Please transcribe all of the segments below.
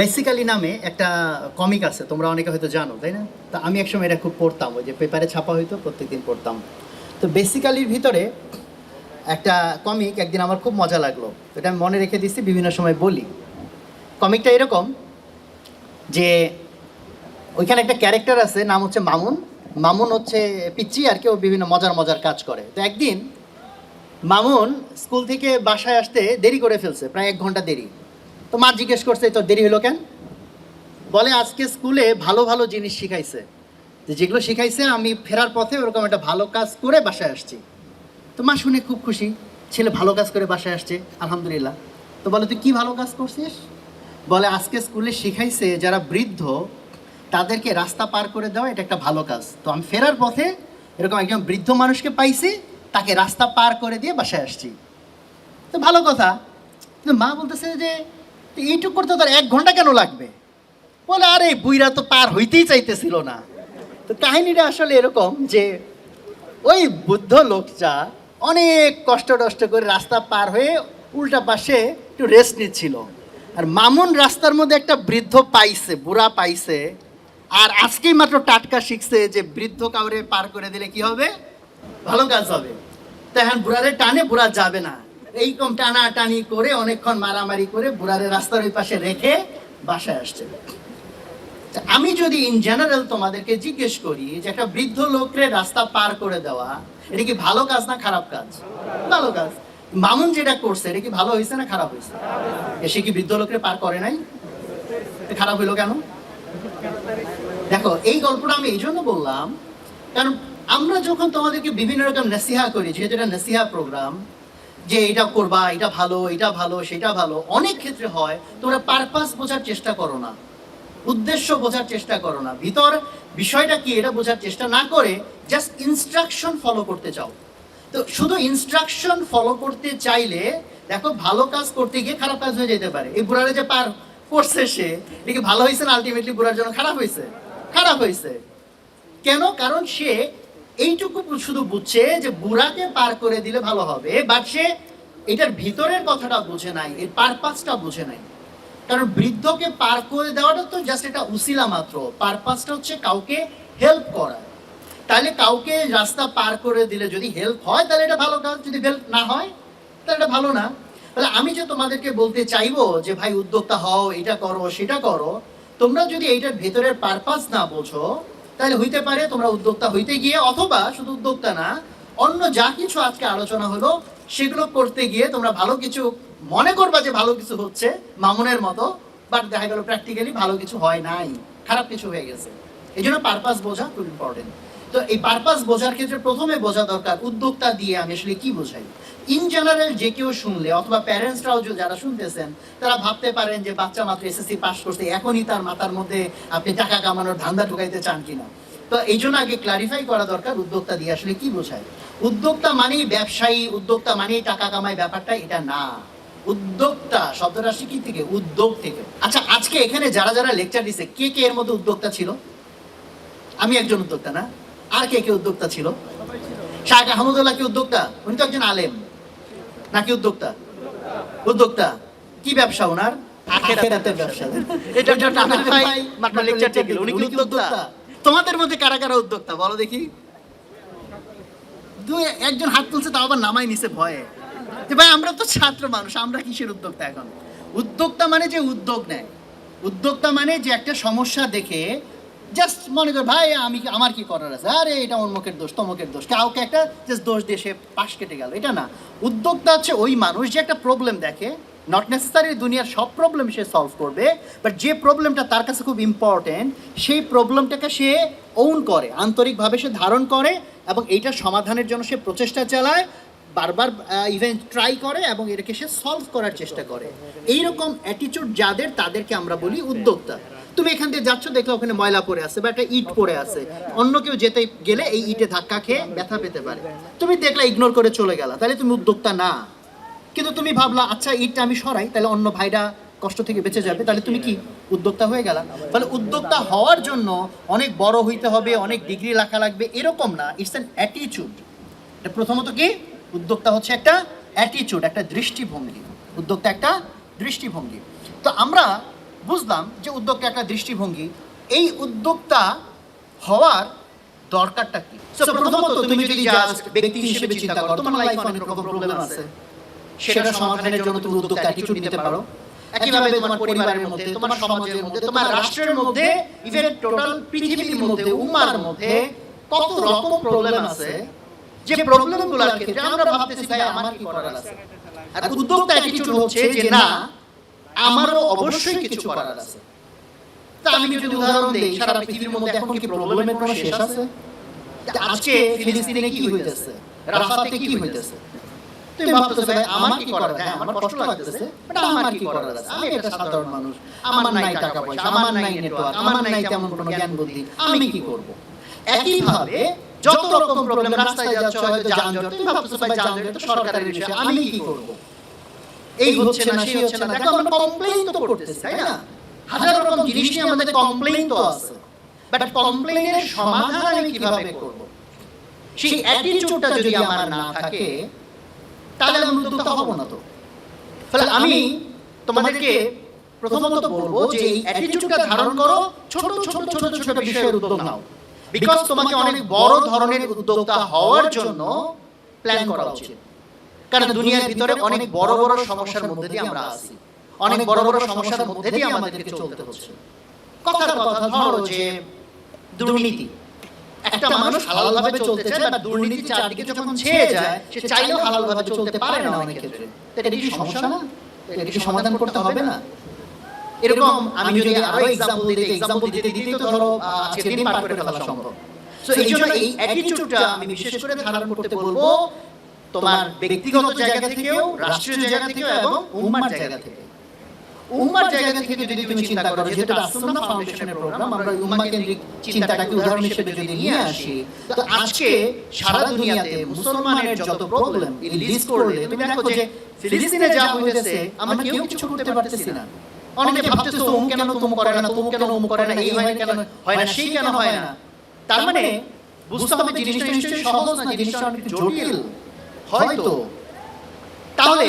Basically নামে একটা comic আছে, তোমরা অনেকে হয়তো জানো, তাই না? তা আমি একসময় এটা খুব পড়তাম, ওই যে পেপারে ছাপা হইতো, প্রত্যেকদিন পড়তাম। তো বেসিক্যালির ভিতরে একটা কমিক একদিন আমার খুব মজা লাগল, এটা আমি মনে রেখে দিচ্ছি, বিভিন্ন সময় বলি। কমিকটা এরকম যে, ওইখানে একটা ক্যারেক্টার আছে, নাম হচ্ছে মামুন। মামুন হচ্ছে পিচ্ছি আর কেউ বিভিন্ন মজার মজার কাজ করে। তো একদিন মামুন স্কুল থেকে বাসায় আসতে দেরি করে ফেলছে, প্রায় এক ঘণ্টা দেরি। তো মা জিজ্ঞেস করছে তো দেরি হলো কেন? বলে, আজকে স্কুলে ভালো ভালো জিনিস শিখাইছে। যে যেগুলো শিখাইছে আমি ফেরার পথে ওরকম একটা ভালো কাজ করে বাসায় আসছি। তো মা শুনে খুব খুশি, ছেলে ভালো কাজ করে বাসায় আসছে, আলহামদুলিল্লাহ। তো বলে, তুই কি ভালো কাজ করছিস? বলে, আজকে স্কুলে শিখাইছে যারা বৃদ্ধ, তাদেরকে রাস্তা পার করে দেওয়া এটা একটা ভালো কাজ। তো আমি ফেরার পথে এরকম একজন বৃদ্ধ মানুষকে পাইছি, তাকে রাস্তা পার করে দিয়ে বাসায় আসছি। তো ভালো কথা। কিন্তু মা বলতেছে যে তো এইটুক করতে তোর এক ঘণ্টা কেন লাগবে? বলে, আরে বুইরা তো পার হইতেই চাইতেছিল না। তো কাহিনীটা আসলে এরকম যে, ওই বুদ্ধ লোকটা অনেক কষ্ট টষ্ট করে রাস্তা পার হয়ে উল্টা পাশে একটু রেস্ট নিচ্ছিল। আর মামুন রাস্তার মধ্যে একটা বৃদ্ধ পাইছে, বুড়া পাইছে। আর আজকেই মাত্র টাটকা শিখছে যে, বৃদ্ধ কাউরে পার করে দিলে কি হবে? ভালো কাজ হবে। তো এখন বুড়ারে টানে, বুড়া যাবে না। এইরকম টানা টানি করে, অনেকক্ষণ মারামারি করে বুড়ারে রাস্তার ওই পাশে রেখে বাসায় আসছে। আমি যদি ইন জেনারেল তোমাদেরকে জিজ্ঞেস করি যে একটা বৃদ্ধ লোকরে রাস্তা পার করে দেওয়া, এটা কি ভালো কাজ না খারাপ কাজ? ভালো কাজ। মামুন যেটা করছে, এটা কি ভালো হয়েছে না খারাপ হয়েছে এসে কি বৃদ্ধ লোকরে পার করে নাই? খারাপ হইল কেন? দেখো, এই গল্পটা আমি এই জন্য বললাম, কারণ আমরা যখন তোমাদেরকে বিভিন্ন রকম নসিহা করি, যেহেতু এটা নসিহা প্রোগ্রাম যে এটা করবা এটা ভালো এটা ভালো, সেটা ভালো। অনেক ক্ষেত্রে হয়, তোমরা পারপাস বোঝার চেষ্টা করো না। উদ্দেশ্য বোঝার চেষ্টা করো না। ভিতর বিষয়টা কি, এটা বোঝার চেষ্টা না করে জাস্ট ইনস্ট্রাকশন ফলো করতে চাও। তো শুধু ইনস্ট্রাকশন ফলো করতে চাইলে, দেখো ভালো কাজ করতে গিয়ে খারাপ কাজ হয়ে যেতে পারে। এই বুড়ারে যে পার করছে সে এটা কি ভালো হয়েছে না আলটিমেটলি বুড়ার জন্য খারাপ হয়েছে খারাপ হয়েছে কেন? কারণ সে এইটুকু শুধু বুঝছে যে বুড়াকে পার করে দিলে ভালো হবে বাট সে এটার ভিতরের কথাটা বুঝে নাই, এর পারপাসটা বুঝে নাই। কারণ বৃদ্ধকে পার করে দেওয়াটা তো জাস্ট এটা উসিলা মাত্র পারপাসটা হচ্ছে কাউকে হেল্প করা। তাহলে কাউকে রাস্তা পার করে দিলে যদি হেল্প হয়, তাহলে এটা ভালো কাজ, যদি হেল্প না হয়, তাহলে এটা ভালো না। তাহলে আমি যে তোমাদেরকে বলতে চাইব যে, ভাই, উদ্যোক্তা হও, এটা করো, সেটা করো, তোমরা যদি এইটার ভেতরের পারপাস না বোঝো তাহলে হইতে পারে তোমরা উদ্যোক্তা হইতে গিয়ে অথবা শুধু উদ্যোক্তা না, অন্য যা কিছু আজকে আলোচনা হলো, সেগুলো করতে গিয়ে তোমরা ভালো কিছু মনে করবা যে ভালো কিছু হচ্ছে মামুনের মতো বাট দেখা গেল প্র্যাকটিক্যালি ভালো কিছু হয় নাই, খারাপ কিছু হয়ে গেছে। এই জন্য পারপাস বোঝা খুব ইম্পর্টেন্ট তো এই পারপাস বোঝার ক্ষেত্রে প্রথমে বোঝা দরকার, উদ্যোক্তা দিয়ে আমি আসলে কি বোঝাই? ইন জেনারেল যে কেউ শুনলে, অথবা প্যারেন্টসরাও যারা শুনতেছেন, তারা ভাবতে পারেন যে বাচ্চা মাত্র এসএসসি পাস করছে, এখনই তার মাথার মধ্যে আপনি টাকা কামানোর ধান্দা ঢুকাইতে চান কিনা? তো এই জন্য আগে ক্লারিফাই করা দরকার, উদ্যোক্তা দিয়ে আসলে কি বোঝায়? উদ্যোক্তা মানেই ব্যবসায়ী, উদ্যোক্তা মানেই টাকা কামাই ব্যাপারটা, এটা না। উদ্যোক্তা শব্দটা শিখি থেকে, উদ্যোগ থেকে। আচ্ছা আজকে এখানে যারা যারা লেকচার দিছে, কে কে এর মধ্যে উদ্যোক্তা ছিল? আমি একজন উদ্যোক্তা না। আর কে কে উদ্যোক্তা ছিল? শাহ আহমদুল্লাহ কি উদ্যোক্তা? উনি তো একজন আলেম। নাকি উদ্যোক্তা? উদ্যোক্তা কি ব্যবসা ওনার? আখেরাতের ব্যবসা। এটা একটা ভাই মাত্র লেকচার টেবিল। উনি কি উদ্যোক্তা? তোমাদের মধ্যে কারা কারা উদ্যোক্তা? বলো দেখি। দুই একজন হাত তুলছে তাও আবার নামাই নিছে ভয়ে। যে ভাই আমরা তো ছাত্র মানুষ আমরা কিসের উদ্যোক্তা এখন? উদ্যোক্তা মানে যে উদ্যোগ নেয়। উদ্যোক্তা মানে যে একটা সমস্যা দেখে জাস্ট মনে কর, ভাই, আমি আমার কি করার আছে? আরে, এটা অন্যকের দোষ, তমকের দোষ। কাউকে একটা জাস্ট দোষ দিয়ে সে পাশ কেটে গেল, এটা না। উদ্যোক্তা হচ্ছে ওই মানুষ যে একটা প্রবলেম দেখে নট নেসেসারি দুনিয়ার সব প্রবলেম সে সলভ করবে বাট যে প্রবলেমটা তার কাছে খুব ইম্পর্টেন্ট সেই প্রবলেমটাকে সে ওন করে, আন্তরিকভাবে সে ধারণ করে এবং এইটা সমাধানের জন্য সে প্রচেষ্টা চালায়, বারবার ইভেন ট্রাই করে এবং এটাকে সে সলভ করার চেষ্টা করে। এইরকম অ্যাটিচিউড যাদের, তাদেরকে আমরা বলি উদ্যোক্তা। তুমি এখান দিয়ে যাচ্ছ, দেখলে ওখানে ময়লা পড়ে আছে বা একটা ইট পড়ে আছে। অন্য কেউ যেতে গেলে এই ইটে ধাক্কা খেয়ে ব্যথা পেতে পারে। তুমি দেখলে ইগনোর করে চলে গেলা, তাহলে তুমি উদ্যোক্তা না। কিন্তু তুমি ভাবলা আচ্ছা ইটটা আমি সরাই, তাহলে অন্য ভাইরা কষ্ট থেকে বেঁচে যাবে, তাহলে তুমি কি উদ্যোক্তা হয়ে গেলা? তাহলে উদ্যোক্তা হওয়ার জন্য অনেক বড় হইতে হবে, অনেক ডিগ্রি লেখা লাগবে, এরকম না ইটস অ্যান অ্যাটিচিউড এটা প্রথমত কি? উদ্যোক্তা হচ্ছে একটা অ্যাটিচিউড একটা দৃষ্টিভঙ্গি। উদ্যোক্তা একটা দৃষ্টিভঙ্গি। তো আমরা বুঝলাম যে উদ্যোগটা একটা দৃষ্টিভঙ্গি। এই উদ্যোক্তা হওয়ার দরকারটা কি? প্রথমত তুমি যদি জাস্ট ব্যক্তি হিসেবে চিন্তা করো তোমার লাইফে অনেক রকম প্রবলেম আছে। সেটা সমাধানের জন্য তুমি উদ্যোক্তা অ্যাটিটিউড নিতে পারো। একইভাবে তোমার পরিবারের মধ্যে তোমার সমাজের মধ্যে তোমার রাষ্ট্রের মধ্যে ইভেন টোটাল পৃথিবীর মধ্যে উম্মার মধ্যে কত রকম প্রবলেম আছে যে প্রবলেমগুলোর ক্ষেত্রে আমরা ভাবতেছি ভাই আমার কি করার আছে? আর উদ্যোক্তা অ্যাটিটিউড হচ্ছে যে না আমারও অবশ্যই কিছু করার আছে। তা আমি যদি উদাহরণ দিই সারা পৃথিবীর মধ্যে এখন কি প্রবলেমের কোনো শেষ আছে? আজকে ফিলিস্তিনে কি হইতেছে? রাফাতে কি হইতেছে? তুমি ভাবতেছো ভাই আমার কি করার? হ্যাঁ আমার কষ্ট লাগতেছে বাট আমার কি করার আছে? আমি একটা সাধারণ মানুষ আমার নাই টাকা পয়সা আমার নাই নেটওয়ার্ক আমার নাই তেমন কোনো জ্ঞান বুদ্ধি আমি কি করব? একইভাবে যত রকম প্রবলেম রাস্তায় যাচ্ছ হয়তো যানজট তুমি ভাবতেছো ভাই যানজট তো সরকারের বিষয় আমি কি করব এই হচ্ছে না, সেই হচ্ছে না। দেখো, আমরা কমপ্লেইন তো করতেছি, তাই না? হাজার রকম জিনিস নিয়ে আমাদের কমপ্লেইন তো আছে। বাট কমপ্লেইনের সমাধান আমি কীভাবে করব? সেই অ্যাটিটিউডটা যদি আমার না থাকে, তাহলে আমি উদ্যোক্তা হব না তো। ফলে আমি তোমাদেরকে প্রথমত বলব যে এই অ্যাটিটিউডটা ধারণ করো, ছোট ছোট ছোট ছোট বিষয়ের উদ্যোগ নাও। বিকজ তোমাকে অনেক বড় ধরনের উদ্যোক্তা হওয়ার জন্য প্ল্যান করা উচিত। কারণ দুনিয়ার ভিতরে অনেক বড় বড় সমস্যার মধ্যে দিয়ে আমরা আছি। অনেক বড় বড় সমস্যার মধ্যে দিয়ে আমাদেরকে চলতে হচ্ছে। কথার কথা ধরো যে দুর্নীতি। একটা মানুষ হালালভাবে চলতে চায় বা দুর্নীতি চারদিকে যখন ছেয়ে যায় সে চাইলেও হালালভাবে চলতে পারে না অনেক ক্ষেত্রে। এটা কি সমস্যা না? এটা কি সমাধান করতে হবে না। এরকম আমি যদি আরও এক্সাম্পল দিতে এক্সাম্পল দিতে দিতে ধরো আজকে দিন পার করে ফেলা সম্ভব। সো এই জন্য এই অ্যাটিটিউডটা আমি বিশেষ করে ধারণ করতে বলব তোমার ব্যক্তিগত জায়গা থেকেও রাষ্ট্রীয় জায়গা থেকেও এবং উম্মার জায়গা থেকে। উম্মার জায়গা থেকে যদি তুমি চিন্তা করো যেহেতু রাসূলুল্লাহ ফাউন্ডেশনের প্রোগ্রাম আমরা উম্মা কেন্দ্রিক চিন্তাটাকে উদাহরণ হিসেবে যদি নিয়ে আসি তো আজকে সারা দুনিয়াতে মুসলমানের যত প্রবলেম লিস্ট করলে তুমি দেখো যে ফিলিস্তিনে যা হইতেছে আমরা কেউ কিছু করতে পারতেছি না। অনেকে ভাবতেছে অমুক কেন তুম করে না তুম কেন অমুক করে না এই হয় কেন হয় না সেই কেন হয় না তার মানে বুঝতে হবে জিনিসটা নিশ্চয়ই সহজ না জিনিসটা অনেক জটিল হয়তো। তাহলে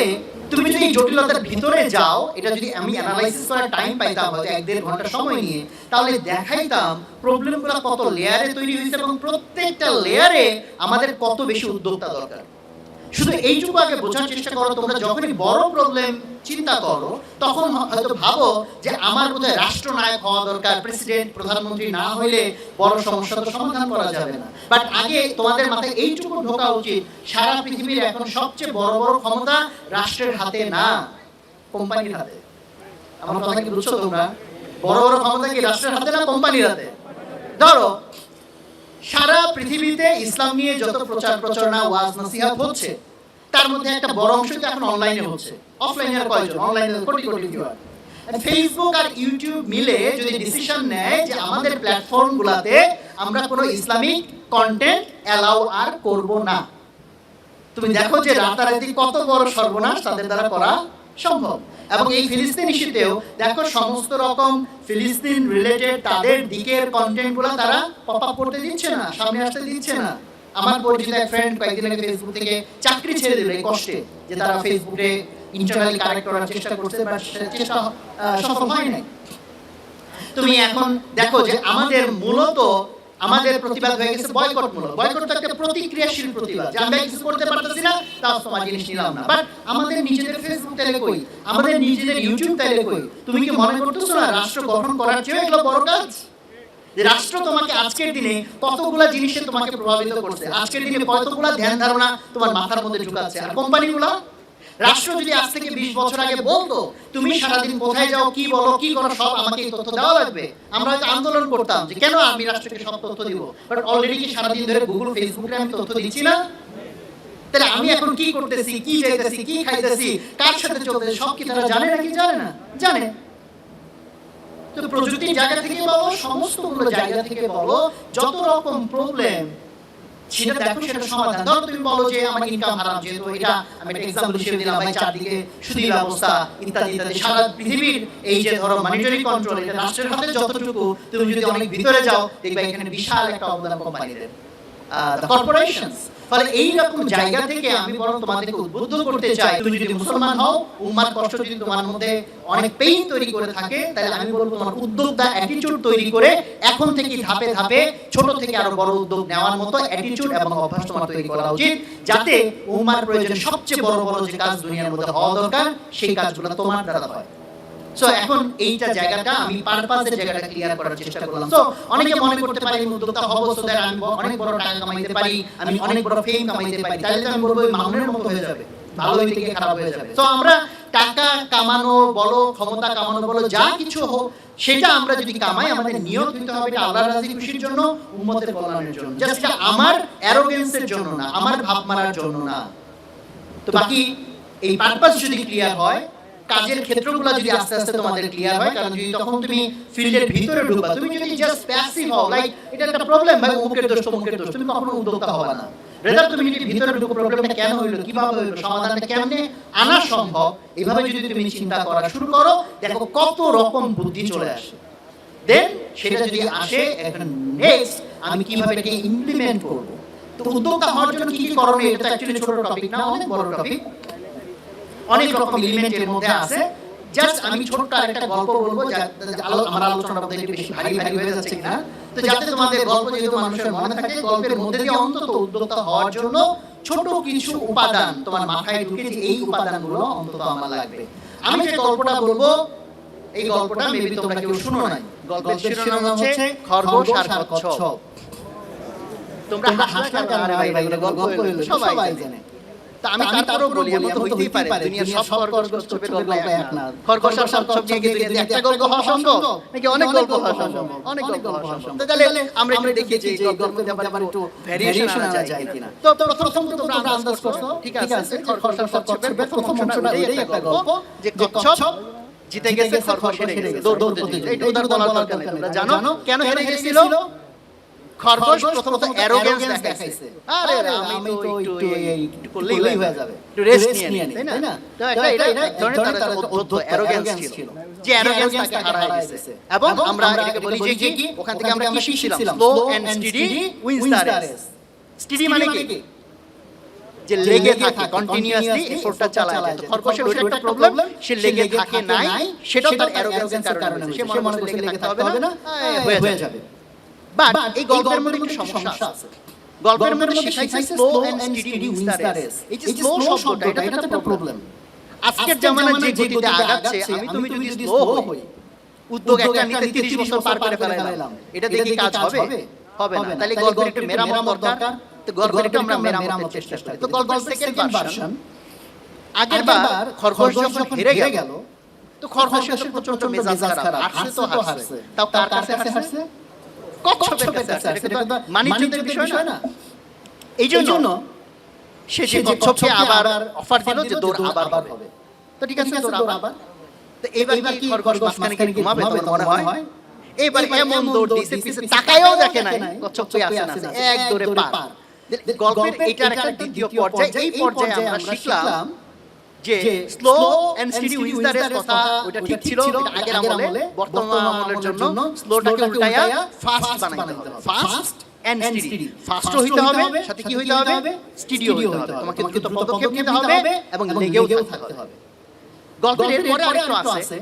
তুমি যদি জটিলতার ভিতরে যাও, এটা যদি আমি অ্যানালাইসিস করার টাইম পাইতাম, হয়তো এক দেড় ঘণ্টা সময় নিয়ে, তাহলে দেখাইতাম প্রবলেমগুলো কত লেয়ারে তৈরি হয়েছে এবং প্রত্যেকটা লেয়ারে আমাদের কত বেশি উদ্যোক্তা দরকার। শুধু এইটুকু আগে বোঝার চেষ্টা করো, তোমরা যখনই বড় প্রবলেম চিন্তা করো, তখন হয়তো ভাবো যে আমার বোধহয় রাষ্ট্রনায়ক হওয়া দরকার প্রেসিডেন্ট প্রধানমন্ত্রী না হইলে বড় সমস্যা তো সমাধান করা যাবে না। বাট আগে তোমাদের মাথায় এইটুকু ঢোকা উচিত, সারা পৃথিবীর এখন সবচেয়ে বড় বড় ক্ষমতা রাষ্ট্রের হাতে না, কোম্পানির হাতে। আমার কথা কি বুঝছ তোমরা? বড় বড় ক্ষমতা কি রাষ্ট্রের হাতে না, কোম্পানির হাতে? ধরো সারা পৃথিবীতে ইসলাম নিয়ে যত প্রচার প্রচারণা ওয়াজ নসিহত হচ্ছে, তার মধ্যে একটা বড় অংশ এখন অনলাইনে হচ্ছে। অফলাইনে আর কয়জন? অনলাইনে কোটি কোটি ভিউয়ার ফেসবুক আর ইউটিউব মিলে যদি ডিসিশন নেয় যে আমাদের প্ল্যাটফর্ম গুলাতে আমরা কোনো ইসলামিক কন্টেন্ট অ্যালাউ আর করব না। তুমি দেখো যে রাতারাতি কত বড় সর্বনাশ তাদের দ্বারা করা সম্ভব। এবং এই ফিলিস্তিন ইস্যুতেও দেখো সমস্ত রকম ফিলিস্তিন রিলেটেড তাদের দিকের কন্টেন্টগুলো তারা পপ আপ করতে দিচ্ছে না, সামনে আসতে দিচ্ছে না। আমার পরিচিত এক ফ্রেন্ড কয়েকদিন আগে ফেসবুক থেকে চাকরি ছেড়ে দিল এই কষ্টে, যে তারা ফেসবুকে ইন্টারনালি কারেক্ট করার চেষ্টা করছে বাট চেষ্টা সফল হয় নাই। তুমি এখন দেখো যে আমাদের মূলত আমাদের প্রতিবাদ হয়ে গেছে বয়কট মূলক বয়কট একটা প্রতিক্রিয়াশীল প্রতিবাদ। যে আমরা কিছু করতে পারতেছি না, তাও তোমার জিনিস নিলাম না। বাট আমাদের নিজেদের ফেসবুক তাইলে কই? আমাদের নিজেদের ইউটিউব তাইলে কই? তুমি কি মনে করতেছো না রাষ্ট্র গঠন করার চেয়ে এগুলো বড় কাজ? যে রাষ্ট্র তোমাকে আজকের দিনে কতগুলা জিনিসে তোমাকে প্রভাবিত করছে? আজকের দিনে কতগুলা ধ্যান ধারণা তোমার মাথার মধ্যে ঢুকাচ্ছে? আর কোম্পানিগুলা? রাষ্ট্র যদি আজ থেকে বিশ বছর আগে বলতো, তুমি সারাদিন কোথায় যাও, কি বলো, কি করো, সব আমাকে তথ্য দেওয়া লাগবে। আমরা হয়তো আন্দোলন করতাম যে, কেন আমি রাষ্ট্রকে সব তথ্য দিব? বাট অলরেডি কি সারাদিন ধরে গুগল ফেসবুকে আমি তথ্য দিচ্ছি না? তাহলে আমি এখন কি করতেছি, কি চাইতেছি, কি খাইতেছি, কার সাথে চলতেছি সব কি তারা জানে নাকি জানে না? জানে। তো প্রযুক্তির জায়গা থেকে বলো সমস্ত জায়গা থেকে বলো, যত রকম প্রবলেম সেটা দেখো, সেটা সমাধান। ধরো তুমি বলো যে আমার ইনকাম হারাম যেহেতু এটা আমি একটা এক্সাম্পল হিসেবে দিলাম, ভাই, চারদিকে সুদীর অবস্থা ইত্যাদি ইত্যাদি। সারা পৃথিবীর এই যে ধরো মনিটরি কন্ট্রোল এটা রাষ্ট্রের হাতে যতটুকু, তুমি যদি অনেক ভিতরে যাও, দেখবে এখানে বিশাল একটা অবদান কোম্পানিদের দ্য কর্পোরেশনস ফলে এই রকম জায়গা থেকে আমি বরং তোমাদেরকে উদ্বুদ্ধ করতে চাই। তুমি যদি মুসলমান হও, উম্মার কষ্ট যদি তোমার মধ্যে অনেক পেইন তৈরি করে থাকে, তাহলে আমি বলব তোমার অ্যাটিটিউড তৈরি করে এখন থেকে ধাপে ধাপে ছোট থেকে আরও বড় উদ্যোগ নেওয়ার মতো এবং অভ্যাস তোমার তৈরি করা উচিত, যাতে উম্মার প্রয়োজন সবচেয়ে বড় বড় যে কাজ দুনিয়ার মধ্যে হওয়া দরকার, সেই কাজগুলো তোমার দ্বারা হয়। সো এখন এইটা জায়গাটা আমি পারপাসের জায়গাটা ক্লিয়ার করার চেষ্টা করলাম। সো অনেকে মনে করতে পারি আমি উদ্যোক্তা হব সো দ্যাট আমি অনেক বড় টাকা কামাইতে পারি আমি অনেক বড় ফেম কামাইতে পারি। তাহলে আমি বলব মামুনের মতো হয়ে যাবে। ভালো হইতে গিয়ে খারাপ হয়ে যাবে। তো আমরা টাকা কামানো বলো ক্ষমতা কামানো বলো যা কিছু হোক সেটা আমরা যদি কামাই আমাদের নিয়ত হইতে হবে এটা আল্লাহর রাজি খুশির জন্য উম্মতের কল্যাণের জন্য। জাস্ট আমার অ্যারোগেন্সের জন্য না আমার ভাব মারার জন্য না। তো বাকি এই পারপাস যদি ক্লিয়ার হয় কাজের ক্ষেত্রগুলো যদি আস্তে আস্তে তোমাদের ক্লিয়ার হয়, কারণ যদি তখন তুমি ফিল্ডের ভিতরে ঢুকবা, তুমি যদি জাস্ট প্যাসিভ হও লাইক এটা একটা প্রবলেম ভাই অমুকের দোষ, তমুকের দোষ, তুমি কখনো উদ্যোক্তা হবে না। রেজাল্ট তুমি যদি ভিতরে ঢুকো প্রবলেমটা কেন হইল, কীভাবে হইল, সমাধানটা কেমনে আনা সম্ভব, এভাবে যদি তুমি চিন্তা করা শুরু করো, দেখো কত রকম বুদ্ধি চলে আসে। দেন সেটা যদি আসে, এখন নেক্সট আমি কীভাবে এটাকে ইমপ্লিমেন্ট করব? তো উদ্যোক্তা হওয়ার জন্য কি কি করণীয়? এটা অ্যাকচুয়ালি ছোট টপিক না, অনেক বড় টপিক অনেক রকম এলিমেন্ট এর মধ্যে আছে জাস্ট আমি ছোট্ট গল্প বলব আমার একটু বেশি ভারী ভারী হয়ে যাচ্ছে কিনা তো যাতে তোমাদের গল্প যেহেতু মানুষের মনে থাকে গল্পের মধ্যে দিয়ে অন্তত উদ্যোক্তা হওয়ার জন্য ছোট কিছু উপাদান তোমার মাথায় ঢুকে যে এই উপাদানগুলো অন্তত আমার লাগবে আমি যে গল্পটা বলব এই গল্পটা মেবি তোমরা কেউ শুনো নাই গল্পের শিরোনাম হচ্ছে খরগোশ আর কচ্ছপ তোমরা হাসলে কারণ ভাই ভাই গল্প সবাই জানে তা আমি তারপরও বলি এমন হইতেই পারে দুনিয়ার সব খরগোশ কচ্ছপের গল্প এক না খরগোশ আর কচ্ছপ নিয়ে কি দুনিয়াতে একটা গল্প হওয়া সম্ভব নাকি অনেক গল্প হওয়া সম্ভব। অনেক গল্প হওয়া সম্ভব। তাহলে আমরা একটু দেখি যে এই গল্পের মধ্যে আবার একটু ভেরিয়েশন আনা যায় কিনা। তো প্রথম তো তোমরা আন্দাজ করছ ঠিক আছে খরগোশ আর কচ্ছপের প্রথম অংশটা ওইটাই একটা গল্প যে কচ্ছপ জিতে গেছে খরগোশ হেরে গেছে। দৌড় এইটা উদার বলার দরকার নেই জানো কেন হেরে গেছিল খরগোশ প্রথমত অ্যারোগেন্স দেখাইছে। আরে আমি তো একটু একটু করলেই হয়ে যাবে। একটু রেস্ট নিয়ে নিই তাই না? তো এটা এটা ধরনের তার অদ্ভুত অ্যারোগেন্স ছিল। যে অ্যারোগেন্স তাকে হারায় গেছে এবং আমরা এটাকে বলি যে কি ওখান থেকে আমরা কি শিখছিলাম? Slow and steady wins the race steady মানে কি? যে লেগে থাকে কন্টিনিউয়াসলি এফোর্টটা চালায় যায় তো খরগোশের ওইটা একটা প্রবলেম সে লেগে থাকে নাই সেটাও তার অ্যারোগেন্সের কারণে সে মনে করছে লেগে থাকতে হবে না হয়ে যাবে বাট এই গল্পের মধ্যে একটু সমস্যা আছে। গল্পের মধ্যে শিখাইছে slow and steady wins the race এই যে স্লো শব্দটা এটা তো একটা প্রবলেম আজকের জামানায় যে গতিতে আগাচ্ছে আমি তুমি যদি স্লো হই উদ্যোগ একটা নিতে 30 বছর পার করে ফেলাইলাম। এটা দেখে কাজ হবে? হবে? না। তাহলে গল্পের একটু মেরামত দরকার। তো গল্পের একটু আমরা মেরামতের চেষ্টা করি। তো গল্পের সেকেন্ড ভার্সন আগের বার খরগোশ যখন হেরে গেল তো খরগোশের প্রচণ্ড মেজাজ খারাপ হারছে তো হারছে তাও কার কাছে হারছে কচ্ছপের কাছে হারছে এটা কিন্তু মানিজ্যের বিষয় না। এই জন্য সে যে কচ্ছপকে আবার অফার দিল যে দৌড় আবার হবে। তো ঠিক আছে দৌড় আবার। তো এবার কি খরগোশ মাঝখানে কি ঘুমাবে তোমার মনে হয়? এবার এমন দৌড় দিছে পিছে তাকায়ও দেখে নাই। কচ্ছপ কই আছে না এক দৌড়ে পার। গল্পের এটার একটা দ্বিতীয় পর্যায়ে এই পর্যায়ে আমরা শিখলাম যে slow and steady wins the race কথা। ওটা ঠিক ছিল এটা আগের আমলে বর্তমান আমলের জন্য স্লোটাকে উল্টায়া ফাস্ট বানাইতে হবে। ফাস্ট এন্ড স্টেডি ফাস্ট হইতে হবে সাথে কি হইতে হবে? স্টেডিও হইতে হবে। তোমাকে দ্রুত পদক্ষেপ নিতে হবে এবং লেগেও থাকতে হবে। গল্পের এরপরে আরেকটু আছে।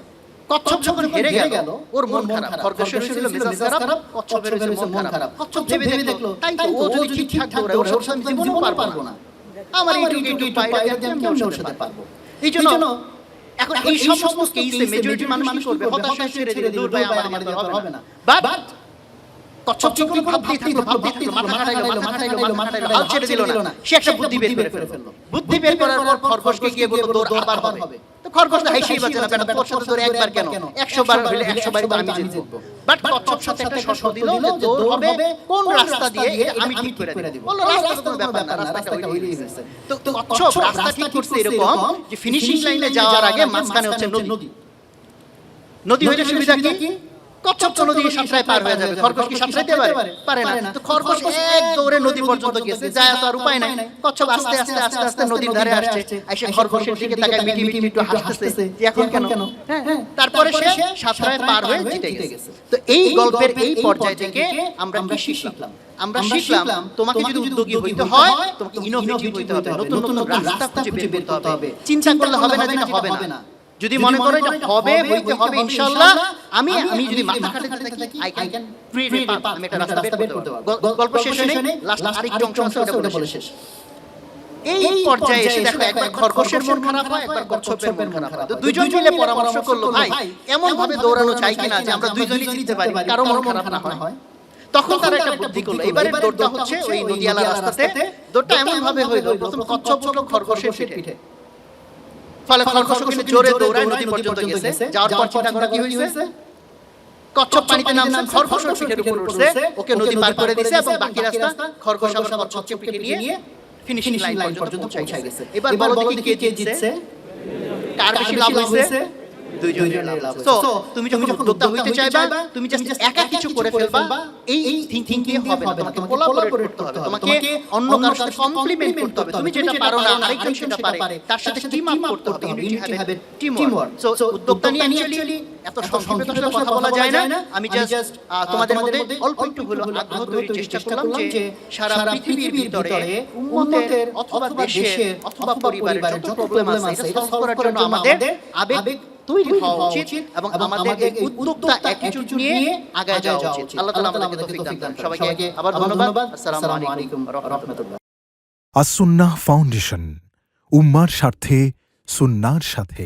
কচ্ছপ যখন হেরে গেল। ওর মন খারাপ। খরগোশের হয়েছিল মেজাজ খারাপ কচ্ছপের হয়েছিল মন খারাপ। কচ্ছপ ভেবে দেখল তাই তো ও যদি ঠিকঠাক দৌড়ায় ওর সাথে জীবনে পারব না আমার এই টুকি টুকি পাইরা দিয়ে আমি কেমন ওর পারব? এই জন্য এখন এই সমস্ত কেসে মেজরিটি মানুষ করবে? হতাশা ছেড়ে দিবে দূর ভাই আমার হবে না। বাট কচ্ছপ যখন ভাবতেই থাকল ভাবতেই থাকল মাথা খাটাইলো মাথা খাটাইলো মাথা খাটাইলো হাল ছেড়ে দিল না সে একটা বুদ্ধি বের করে ফেলল বুদ্ধি বের করার পর খরগোশকে গিয়ে বলল দৌড় আবার হবে। তো খরগোশ তো হাসিই বাঁচে না বেটা তোর সাথে দৌড় একবার কেন? একশো বার হলে একশো বার আমি জিতবো। বাট কচ্ছপ সাথে একটা শর্ত দিল যে দৌড় হবে কোন রাস্তা দিয়ে আমি ঠিক করে দিব? বলল রাস্তা তো কোনো ব্যাপার না রাস্তাটা হইলেই হয়েছে। তো তো কচ্ছপ রাস্তা ঠিক করছে এরকম? যে ফিনিশিং লাইনে যাওয়ার আগে মাঝখানে হচ্ছে নদী নদী হইলে সুবিধা কি কচ্ছপ সাঁতরায় পার হয়ে যাবে। খরগোশ কি সাঁতরাইতে পারে? পারে? না। তো খরগোশ এক দৌড়ে নদী পর্যন্ত গেছে যায় তো আর উপায় নাই। কচ্ছপ আস্তে আস্তে আস্তে আস্তে নদীর ধারে আসছে। এসে খরগোশের দিকে তাকায় মিটি মিটি একটু হাসতেছে। এখন কেন? হ্যাঁ, তারপরে সে সাঁতরায় পার হয়ে জিতে গেছে। তো এই গল্পের এই পর্যায় থেকে আমরা কি শিখলাম? আমরা শিখলাম তোমাকে যদি উদ্যোগী হইতে হয় তোমাকে ইনোভেটিভ হইতে হবে। নতুন নতুন রাস্তা খুঁজে বের করতে হবে চিন্তা করলে হবে না যেটা হবে না যদি মনে করো এটা হবে হইতে হবে ইনশাআল্লাহ আমি আমি যদি মাথা খাটাতে থাকি I can create a path আমি একটা রাস্তা বের করতে পারব। গল্প শেষ হলে লাস্ট আরেকটা অংশ আছে ওটা বলে শেষ। এই পর্যায়ে এসে দেখো একবার খরগোশের মন খারাপ হয় একবার কচ্ছপের মন খারাপ হয়। তো দুইজন মিলে পরামর্শ করল ভাই এমন ভাবে দৌড়ানো চাই কিনা যে আমরা দুইজনই জিততে পারি কারও মন খারাপ না হয় তখন তারা একটা বুদ্ধি করল এবারে দৌড়টা হচ্ছে ওই নদিয়ালা রাস্তাতে দৌড়টা এমন ভাবে হইল প্রথম কচ্ছপ উঠল খরগোশের পিঠে ফলে খরগোশ কিন্তু জোরে দৌড়ায় নদী পর্যন্ত গেছে। যাওয়ার পর চিন্তা করা কি হয়েছে? কচ্ছপ পানিতে নামছে খরগোশ পিঠের উপর উঠছে ওকে নদী পার করে দিয়েছে এবং বাকি রাস্তা খরগোশ আবার কচ্ছপকে পিঠে নিয়ে ফিনিশিং লাইন পর্যন্ত পৌঁছে গেছে। এবার বলো দেখি কে জিতছে? কার বেশি লাভ হয়েছে? দুইজনের লাভ তো তুমি যখন উদ্যোক্তা হইতে চাইবা তুমি জাস্ট একা কিছু করে ফেলবা। এই থিংকিং দিয়ে হবে না তোমাকে কোলাবোরেট করতে হবে তোমাকে অন্য কারোর সাথে কমপ্লিমেন্ট করতে হবে তুমি যেটা পারো না আরেকজন সেটা পারে তার সাথে টিম আপ করতে হবে unity have team work so উদ্যোক্তা নিয়ে অ্যাকচুয়ালি এত সংক্ষেপে তো আসলে কথা বলা যায় না। আমি জাস্ট তোমাদের মধ্যে অল্প একটু হলো আগ্রহ তৈরির চেষ্টা করলাম যে সারা পৃথিবীর ভিতরে উম্মতের অথবা দেশের অথবা পরিবারের যত প্রবলেম আছে এটা সলভ করার জন্য আমাদের আবেগ তৈরি হওয়া উচিত এবং আমাদের এই উদ্যোক্তা অ্যাটিটিউড নিয়ে আগায় যাওয়া উচিত। আল্লাহ তাআলা আমাদেরকে তৌফিক দান করুন। সবাইকে আবার ধন্যবাদ। আসসালামু আলাইকুম ওয়া রাহমাতুল্লাহ। আসুন্নাহ ফাউন্ডেশন উম্মার স্বার্থে সুন্নার সাথে।